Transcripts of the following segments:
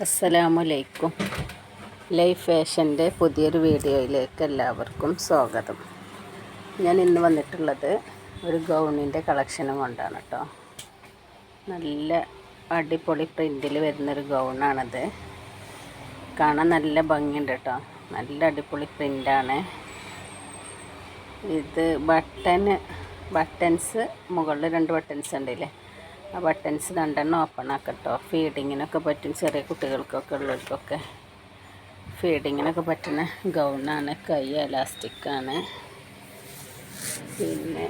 അസ്സലാമലൈക്കും. ലൈഫ് ഫാഷന്റെ പുതിയൊരു വീഡിയോയിലേക്ക് എല്ലാവർക്കും സ്വാഗതം. ഞാൻ ഇന്ന് വന്നിട്ടുള്ളത് ഒരു ഗൗണിന്റെ കളക്ഷനും കൊണ്ടാണ് കേട്ടോ. നല്ല അടിപൊളി പ്രിന്റിൽ വരുന്നൊരു ഗൗണാണത്. കാണാൻ നല്ല ഭംഗിയുണ്ട് കേട്ടോ. നല്ല അടിപൊളി പ്രിന്റാണ്. ഇത് ബട്ടൺ ബട്ടൻസ് മുകളിൽ രണ്ട് ബട്ടൺസ് ഉണ്ടല്ലേ? ആ ബട്ടൺസ് രണ്ടെണ്ണം ഓപ്പൺ ആക്കട്ടോ. ഫീഡിങ്ങിനൊക്കെ പറ്റും ചെറിയ കുട്ടികൾക്കൊക്കെ ഉള്ളവർക്കൊക്കെ. ഫീഡിങ്ങിനൊക്കെ പറ്റുന്ന ഗൗണാണ് കൈ എലാസ്റ്റിക്കാണ് പിന്നെ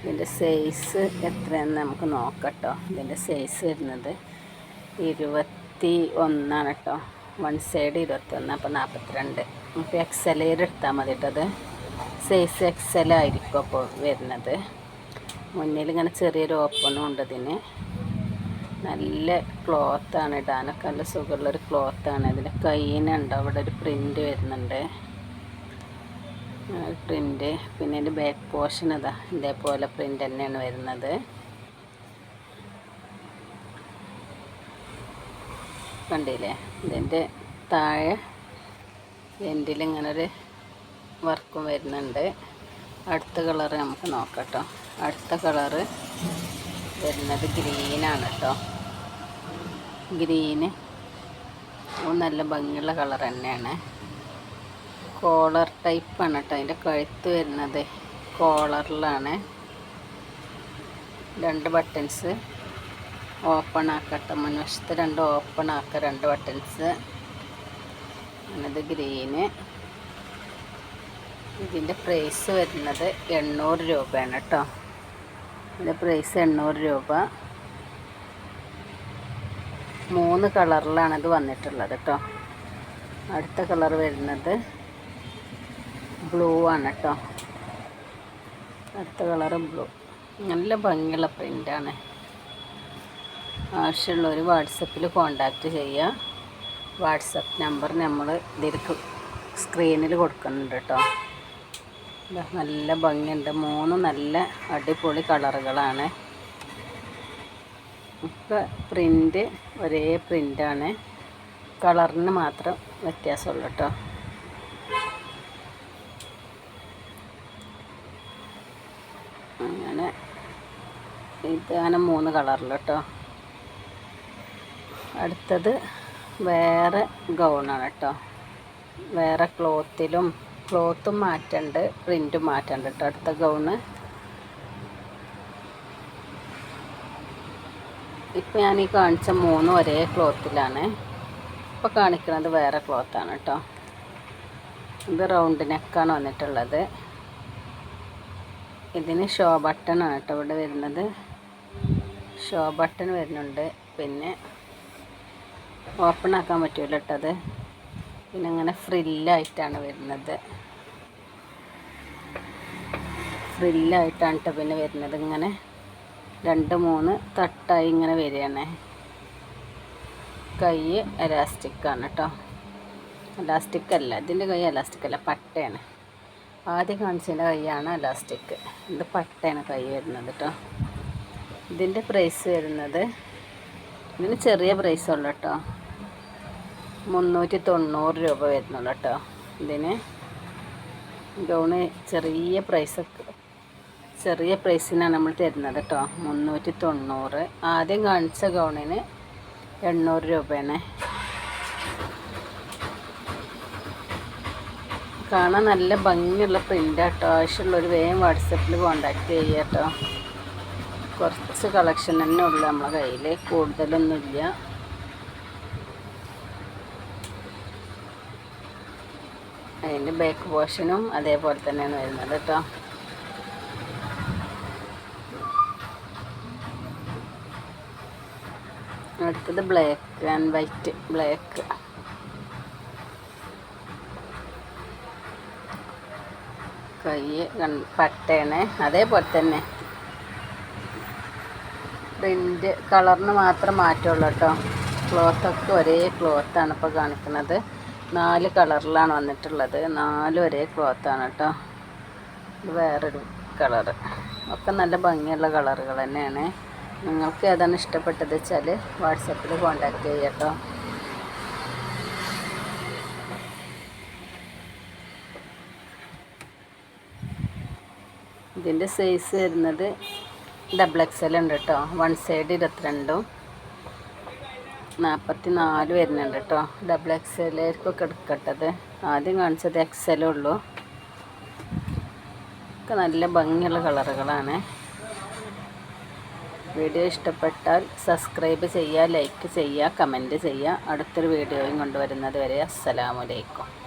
ഇതിന്റെ സൈസ് എത്രയെന്ന് നമുക്ക് നോക്കട്ടോ. ഇതിന്റെ സൈസ് വരുന്നത് ഇരുപത്തി ഒന്നാണ് കേട്ടോ വൺ സൈഡ് ഇരുപത്തൊന്ന് അപ്പോൾ നാൽപ്പത്തിരണ്ട് നമുക്ക് എക്സൽ എടുത്താൽ മതി കേട്ടോ അത്. സൈസ് എക്സൽ ആയിരിക്കും അപ്പോൾ വരുന്നത്. മുന്നിൽ ഇങ്ങനെ ചെറിയൊരു ഓപ്പണും ഉണ്ട് ഇതിന് നല്ല ക്ലോത്താണ് ഇടാനൊക്കെ നല്ല സുഖമുള്ളൊരു ക്ലോത്താണ് ഇതിന്റെ കയ്യിനുണ്ട് അവിടെ ഒരു പ്രിന്റ് വരുന്നുണ്ട്. പ്രിന്റ് പിന്നെ ഇതിന്റെ ബാക്ക് പോർഷൻ ഇതാ. ഇതേപോലെ പ്രിന്റ് തന്നെയാണ് വരുന്നത്. കണ്ടില്ലേ? ഇതിന്റെ താഴെ എൻഡിൽ ഇങ്ങനെ ഒരു വർക്കും വരുന്നുണ്ട്. അടുത്ത കളറ് നമുക്ക് നോക്കാം അടുത്ത കളറ് വരുന്നത് ഗ്രീനാണ് കേട്ടോ. ഗ്രീന്. നല്ല ഭംഗിയുള്ള കളർ തന്നെയാണ്. കോളർ ടൈപ്പാണ് കേട്ടോ. അതിന്റെ കഴുത്ത് വരുന്നത് കോളറിലാണ്. രണ്ട് ബട്ടൺസ് ഓപ്പൺ ആക്കട്ടെ മുൻവശത്ത് രണ്ട് ഓപ്പൺ ആക്കുക രണ്ട് ബട്ടൺസ്. അത് ഗ്രീന്. ഇതിന്റെ പ്രൈസ് വരുന്നത് എണ്ണൂറ് രൂപയാണ് കേട്ടോ. ഇതിന്റെ പ്രൈസ് എണ്ണൂറ് രൂപ. മൂന്ന് കളറിലാണ് ഇത് വന്നിട്ടുള്ളത് കേട്ടോ. അടുത്ത കളർ വരുന്നത് ബ്ലൂ ആണ് കേട്ടോ. അടുത്ത കളർ ബ്ലൂ നല്ല ഭംഗിയുള്ള പ്രിന്റാണ് ആവശ്യമുള്ളവർ വാട്സപ്പിൽ കോണ്ടാക്റ്റ് ചെയ്യുക. വാട്സപ്പ് നമ്പർ നമ്മൾ ഇതിൽ സ്ക്രീനിൽ കൊടുക്കുന്നുണ്ട് കേട്ടോ. നല്ല ഭംഗിയുണ്ട്. മൂന്ന് നല്ല അടിപൊളി കളറുകളാണ്. ഒക്കെ പ്രിന്റ് ഒരേ പ്രിന്റാണ് കളറിന് മാത്രം വ്യത്യാസമുള്ളൂ കേട്ടോ അങ്ങനെ ഇതാണ് മൂന്ന് കളറിൽ കേട്ടോ അടുത്തത് വേറെ ഗൗണാണ് കേട്ടോ വേറെ ക്ലോത്തിലും ക്ലോത്തും മാറ്റണ്ട് പ്രിന്റും മാറ്റണ്ട് കേട്ടോ അടുത്ത ഗൗണ്. ഇപ്പം ഞാൻ ഈ കാണിച്ച മൂന്ന് ഒരേ ക്ലോത്തിലാണ്. ഇപ്പോൾ കാണിക്കുന്നത് വേറെ ക്ലോത്താണ് കേട്ടോ ഇത് റൗണ്ട് നെക്കാണ് വന്നിട്ടുള്ളത്. ഇതിന് ഷോ ബട്ടണാണ് കേട്ടോ ഇവിടെ വരുന്നത്. ഷോ ബട്ടൺ വരുന്നുണ്ട്. പിന്നെ ഓപ്പൺ ആക്കാൻ പറ്റുമല്ലോ കേട്ടോ അത്. പിന്നെ അങ്ങനെ ഫ്രില്ലായിട്ടാണ് വരുന്നത്. ഫ്രില്ലായിട്ടാണ് കേട്ടോ പിന്നെ വരുന്നത്. ഇങ്ങനെ രണ്ട് മൂന്ന് തട്ടായി ഇങ്ങനെ വരികയാണ്. കൈ എലാസ്റ്റിക്കാണ് കേട്ടോ എലാസ്റ്റിക് അല്ല ഇതിന്റെ കൈ എലാസ്റ്റിക് അല്ല പട്ടയാണ്. ആദ്യം കാണിച്ചതിന്റെ കൈയാണ് എലാസ്റ്റിക് ഇത് പട്ടയാണ് കൈ വരുന്നത് കേട്ടോ ഇതിന്റെ പ്രൈസ് വരുന്നത് ഇതിന് ചെറിയ പ്രൈസ് ഉള്ളു കേട്ടോ മുന്നൂറ്റി തൊണ്ണൂറ് രൂപ വരുന്നുള്ളൂ കേട്ടോ ഇതിന്. ഗൗണ് ചെറിയ പ്രൈസ് ചെറിയ പ്രൈസിനാണ് നമ്മൾ തരുന്നത് കേട്ടോ. മുന്നൂറ്റി തൊണ്ണൂറ് ആദ്യം കാണിച്ച ഗൗണിന് എണ്ണൂറ് രൂപയാണ്. കാണാൻ നല്ല ഭംഗിയുള്ള പ്രിന്റ് കേട്ടോ. ആവശ്യമുള്ളൊരു വേഗം വാട്സപ്പിൽ കോണ്ടാക്ട് ചെയ്യുക കേട്ടോ. കുറച്ച് കളക്ഷൻ തന്നെ ഉള്ളു നമ്മളെ കയ്യിൽ കൂടുതലൊന്നുമില്ല. അതിന്റെ ബാക്ക് പോർഷനും അതേപോലെ തന്നെയാണ് വരുന്നത് കേട്ടോ. അടുത്തത് ബ്ലാക്ക് ആൻഡ് വൈറ്റ് ബ്ലാക്ക് കൈ പട്ടയാണ് അതേപോലെ തന്നെ. പ്രിന്റ് കളറിന് മാത്രം മാറ്റമുള്ളൂ കേട്ടോ. ക്ലോത്തൊക്കെ ഒരേ ക്ലോത്താണ് ഇപ്പോൾ കാണിക്കുന്നത്. നാല് കളറിലാണ് വന്നിട്ടുള്ളത്. നാലും ഒരേ ക്ലോത്താണ് കേട്ടോ വേറൊരു കളറ് ഒക്കെ നല്ല ഭംഗിയുള്ള കളറുകൾ തന്നെയാണ്. നിങ്ങൾക്ക് ഏതാണ് ഇഷ്ടപ്പെട്ടത് വെച്ചാൽ വാട്സപ്പിൽ കോണ്ടാക്ട് ചെയ്യാം കേട്ടോ ഇതിന്റെ സൈസ് വരുന്നത് ഡബിൾ എക്സൽ ഉണ്ട് കേട്ടോ വൺ സൈഡ് ഇരുപത്തിരണ്ടും നാൽപ്പത്തി നാല് വരുന്നുണ്ട് കേട്ടോ. ഡബിൾ എക്സ് എക്സലായിരിക്കൊക്കെ എടുക്കട്ടത് ആദ്യം കാണിച്ചത് എക്സലേ ഉള്ളൂ. ഒക്കെ നല്ല ഭംഗിയുള്ള കളറുകളാണ്. വീഡിയോ ഇഷ്ടപ്പെട്ടാൽ സബ്സ്ക്രൈബ് ചെയ്യുക ലൈക്ക് ചെയ്യുക കമന്റ് ചെയ്യുക. അടുത്തൊരു വീഡിയോയും കൊണ്ടുവരുന്നത് വരെ അസ്സലാമലൈക്കും